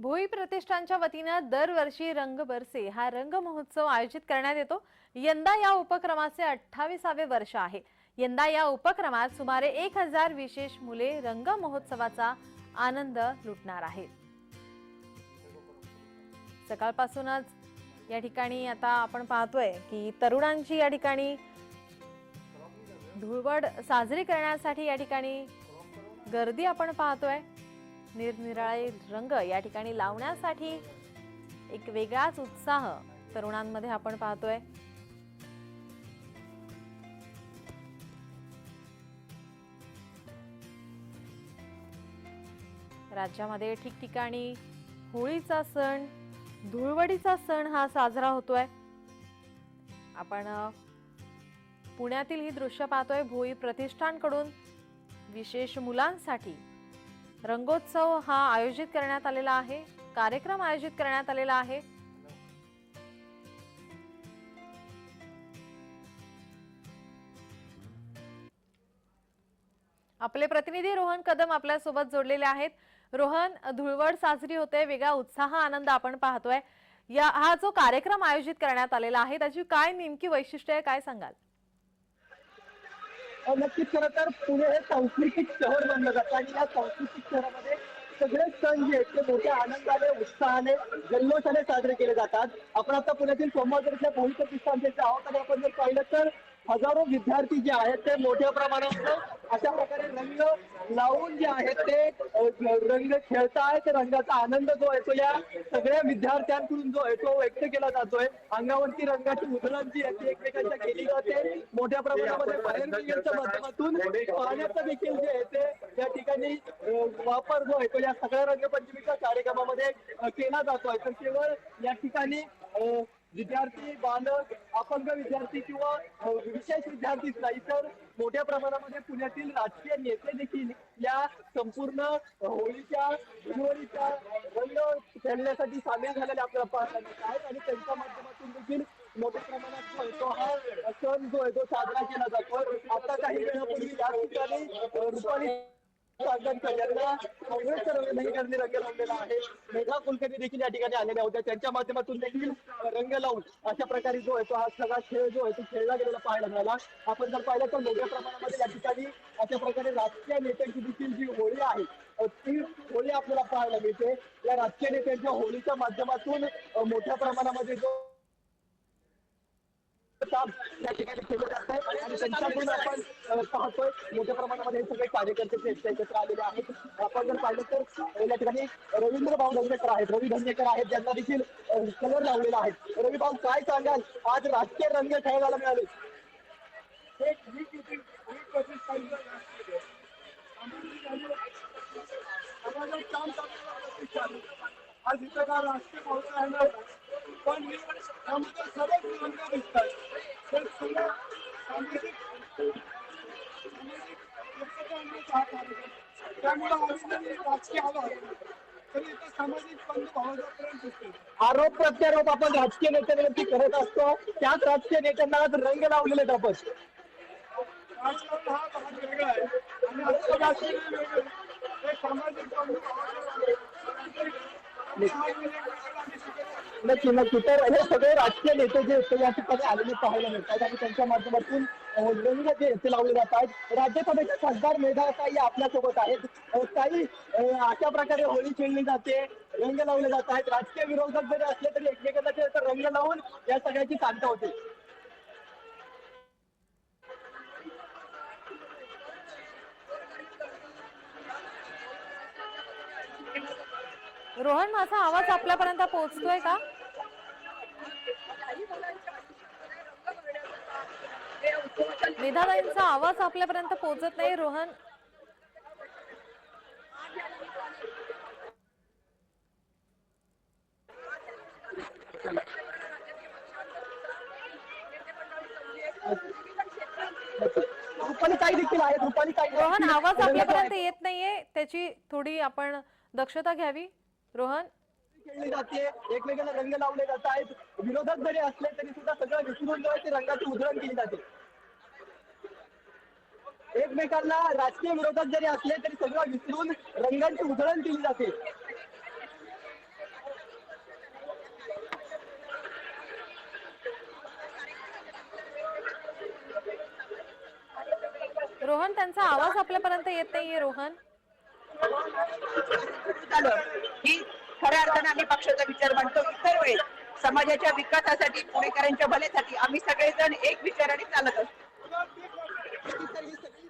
भोई प्रतिष्ठानच्या वतीनं दरवर्षी रंग बरसे हा रंग महोत्सव आयोजित करण्यात येतो. यंदा या उपक्रमाचे अठ्ठावीसावे वर्ष आहे. यंदा या उपक्रमात सुमारे एक हजार विशेष मुले रंग महोत्सवाचा आनंद लुटणार आहेत. सकाळपासूनच या ठिकाणी आता आपण पाहतोय की तरुणांची या ठिकाणी धुळवड साजरी करण्यासाठी या ठिकाणी गर्दी आपण पाहतोय. निरनिराळे रंग या ठिकाणी लावण्यासाठी एक वेगळाच उत्साह तरुणांमध्ये आपण पाहतोय. राज्यामध्ये ठिकठिकाणी होळीचा सण धुळवडीचा सण हा साजरा होतोय. आपण पुण्यातील ही दृश्य पाहतोय. भोई प्रतिष्ठानकडून विशेष मुलांसाठी रंगोत्सव हा आयोजित करण्यात आलेला आहे. कार्यक्रम आयोजित करण्यात आलेला आहे. आपले प्रतिनिधी रोहन कदम आपल्यासोबत जोडलेले आहेत. रोहन धुळवड साजरी होते. वेगळा उत्साह आनंद आपण पाहतोय. या हा जो कार्यक्रम आयोजित करण्यात आलेला आहे त्याची काय नेमकी वैशिष्ट्य आहे काय सांगाल? नक्कीच खरं तर पुणे हे सांस्कृतिक शहर बनलं जातं आणि या सांस्कृतिक शहरामध्ये सगळे सण जे आहेत ते मोठ्या आनंदाने उत्साहाने जल्लोषाने साजरे केले जातात. आपण आता पुण्यातील सोमवारच्या भविष्य प्रतिष्ठानचे आहोत आणि आपण जर पाहिलं तर हजारो विद्यार्थी जे आहेत ते मोठ्या प्रमाणात अशा प्रकारे रंग लावून जे आहेत ते रंग खेळतायत रंगाचा आनंद जो आहे तो या सगळ्या विद्यार्थ्यांकडून जो आहे तो व्यक्त केला जातोय. अंगावरती रंगाची उधळण जी आहे ती एकमेकांच्या केली जाते. मोठ्या प्रमाणामध्ये बाहेर माध्यमातून पाण्याचा देखील जे आहे ते या ठिकाणी वापर जो आहे तो या सगळ्या रंगपंचमीच्या कार्यक्रमामध्ये केला जातोय. तर केवळ या ठिकाणी विद्यार्थी बालक अपंग विद्यार्थी किंवा विशेष विद्यार्थीच नाही तर मोठ्या प्रमाणामध्ये पुण्यातील राजकीय नेते देखील या संपूर्ण होळीच्या धुळवडीच्या रंग खेळण्यासाठी सामील झालेले आपल्याला पाहायला आहेत आणि त्यांच्या माध्यमातून देखील मोठ्या प्रमाणात तो हा सण जो आहे तो साजरा केला जातो. आता काही वेळापूर्वी या ठिकाणी रुपाली चांदणकर यांना काँग्रेसच्या रंग लावलेला आहे. मेघा कुलकर्णी देखील या ठिकाणी आलेल्या होत्या. त्यांच्या माध्यमातून देखील रंग लावून अशा प्रकारे जो आहे तो हा सगळा खेळ जो आहे तो खेळला गेलेला पाहायला मिळाला. आपण जर पाहिलं तर मोठ्या प्रमाणामध्ये या ठिकाणी अशा प्रकारे राजकीय नेत्यांची देखील जी होळी आहे ती होळी आपल्याला पाहायला मिळते. या राजकीय नेत्यांच्या होळीच्या माध्यमातून मोठ्या प्रमाणामध्ये जो काम या ठिकाणी केलं जात आहे आणि त्यांच्याकडून आपण पाहतोय मोठ्या प्रमाणामध्ये हे सगळे कार्यकर्ते एकत्र आलेले आहेत आपण जर पाहिलं तर या ठिकाणी रवींद्र भाऊ धंगेकर आहेत रवी धंगेकर आहेत ज्यांना देखील कलर लावलेला आहे रवी भाऊ काय सांगाल आज राजकीय रंग खेळायला मिळाले आज इथं का राष्ट्रीय महोत्सव आहे पण त्यामध्ये सर्वच रंग दिसतात तर सामाजिक. त्यामुळे राजकीय तरी इथं सामाजिक दिसतो आरोप प्रत्यारोप आपण राजकीय नेत्यांवरती करत असतो. त्याच राजकीय नेत्यांना आज रंग लावलेले आहेत आपण. राजकारण हा भाग वेगळा आहे. आणि आजचं राजकारण वेगळं आहे. हे सामाजिक बंधुभावाचं नक्की नक्की तर हे सगळे राजकीय नेते जे आहेत या ठिकाणी आलेले पाहायला मिळतात. आणि त्यांच्या माध्यमातून रंग जे ते लावले जात आहेत राज्यसभेचे खासदार मेधाताई आपल्यासोबत आहेत. काही अशा प्रकारे होळी खेळली जाते रंग लावले जात आहेत राजकीय विरोधक जरी असले तरी एकमेकांना रंग लावून या सगळ्याची शांत होते. रोहन माझा आवाज आपल्यापर्यंत पोहोचतोय का? मेधाताईंचा आवाज आपल्यापर्यंत पोहोचत नाही. रोहन. रोहन आवाज आपल्यापर्यंत येत नाहीये. त्याची थोडी आपण दक्षता घ्यावी. रोहन. खेळली जाते. एकमेकांना रंग लावले जात आहेत विरोधक जरी असले तरी सुद्धा सगळं विसरून ते रंगाची उधळण केली जाते. एकमेकांना राजकीय विरोधात जरी असले तरी सगळं विसरून रंगांची उधळण केली जाते. रोहन त्यांचा आवाज आपल्यापर्यंत येत नाहीये रोहन. ही खऱ्या अर्थाने आम्ही पक्षाचा विचार मांडतो. इतर वेळेस समाजाच्या विकासासाठी पुणेकरांच्या भलेसाठी आम्ही सगळेजण एक विचाराने चालत असतो. तर ही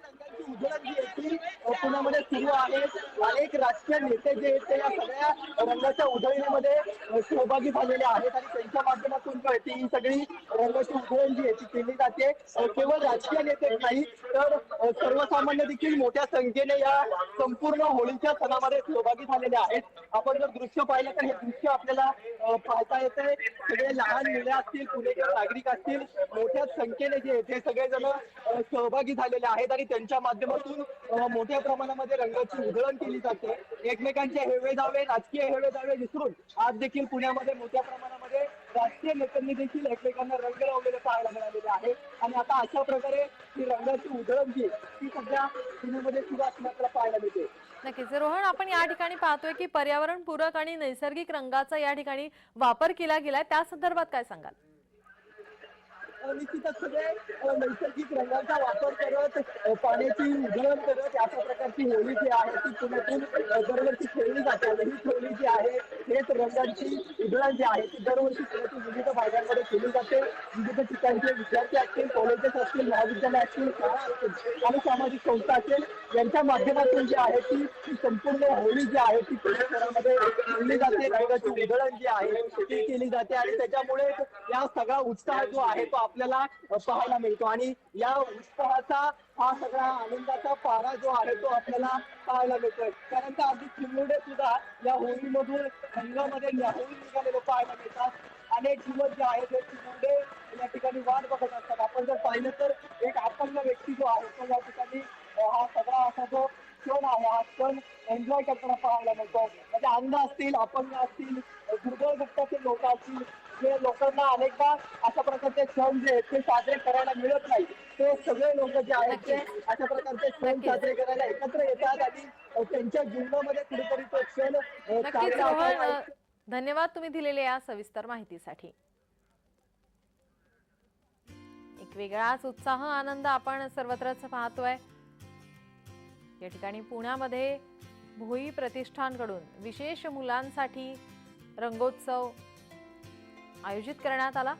जी पुण्यामध्ये सुरू आहे अनेक राजकीय नेते जे आहेत ते या सगळ्या रंगाच्या उधळणीमध्ये सहभागी झालेले आहेत आणि त्यांच्या माध्यमातून कळते ही सगळी रंगाची उधळण जी आहे ती केली जाते. केवळ राजकीय नेते नाही तर सर्वसामान्य देखील मोठ्या संख्येने या संपूर्ण होळीच्या सणामध्ये सहभागी झालेले आहेत. आपण जर दृश्य पाहिलं तर हे दृश्य आपल्याला पाहता येते सगळे लहान मुले असतील पुणेकर नागरिक असतील मोठ्या संख्येने जे आहेत ते सगळेजण सहभागी झालेले आहेत आणि त्यांच्या माध्यमातून माध्यमातून मोठ्या प्रमाणामध्ये रंगाची उधळण केली जाते. एकमेकांचे हेवे दावे राजकीय हेवे दावे विसरून आज देखील पुण्यामध्ये मोठ्या प्रमाणामध्ये राजकीय नेत्यांनी देखील एकमेकांना रंग लावलेले पाहायला मिळालेले आहे. आणि आता अशा प्रकारे ही रंगाची उधळण जी ती सध्या पुण्यामध्ये सुरू आपल्याला पाहायला मिळते. नक्कीच. रोहन आपण या ठिकाणी पाहतोय की पर्यावरण पूरक आणि नैसर्गिक रंगाचा या ठिकाणी वापर केला गेलाय. त्या संदर्भात काय सांगाल? निश्चितच सगळे नैसर्गिक रंगांचा वापर करत पाण्याची उधळण करत अशा प्रकारची होळी जी आहे ती पुण्यातून दरवर्षी खेळली जाते. ही होळी जी आहे हेच रंगांची उधळण जी आहे ती दरवर्षी पुण्यातील विविध भागांमध्ये केली जाते. विविध ठिकाणचे विद्यार्थी असतील कॉलेजेस असतील महाविद्यालय असतील शाळा असतील आणि सामाजिक संस्था असेल यांच्या माध्यमातून जी आहे ती संपूर्ण होळी जी आहे ती पुणे शहरामध्ये खेळली जाते. रंगाची उधळण जी आहे ती केली जाते. आणि त्याच्यामुळे या सगळा उत्साह जो आहे तो आपल्याला पाहायला मिळतो. आणि या उत्साहाचा हा सगळा आनंदाचा पारा जो आहे तो आपल्याला पाहायला मिळतोय. कारण का अगदी चिमुरडे सुद्धा या होळीमधून रंगामध्ये न्याहून निघालेले पाहायला मिळतात. अनेक दिवस जे आहेत ते चिमुरडे या ठिकाणी वाट बघत असतात. आपण जर पाहिलं तर एक अपंग व्यक्ती जो आहे तो या ठिकाणी हा सगळा असा जो क्षण आहे हा क्षण एन्जॉय करताना पाहायला मिळतो. म्हणजे अंध असतील अपंग असतील दुर्बळ घटकातील लोक असतील जे लोकांना अनेकदा अशा प्रकारचे क्षण जे आहेत ते साजरे करायला मिळत नाही. ते सगळे लोक जे आहेत ते अशा प्रकारचे नक्कीच. साजरे करायला एकत्र येतात आणि त्यांच्या जीवनामध्ये कुठेतरी तो क्षण. अ, धन्यवाद तुम्ही दिलेल्या या सविस्तर माहितीसाठी. एक वेगळाच उत्साह आनंद आपण सर्वत्रच पाहतोय. या ठिकाणी पुण्यामध्ये भोई प्रतिष्ठानकडून विशेष मुलांसाठी रंगोत्सव आयोजित करण्यात आला.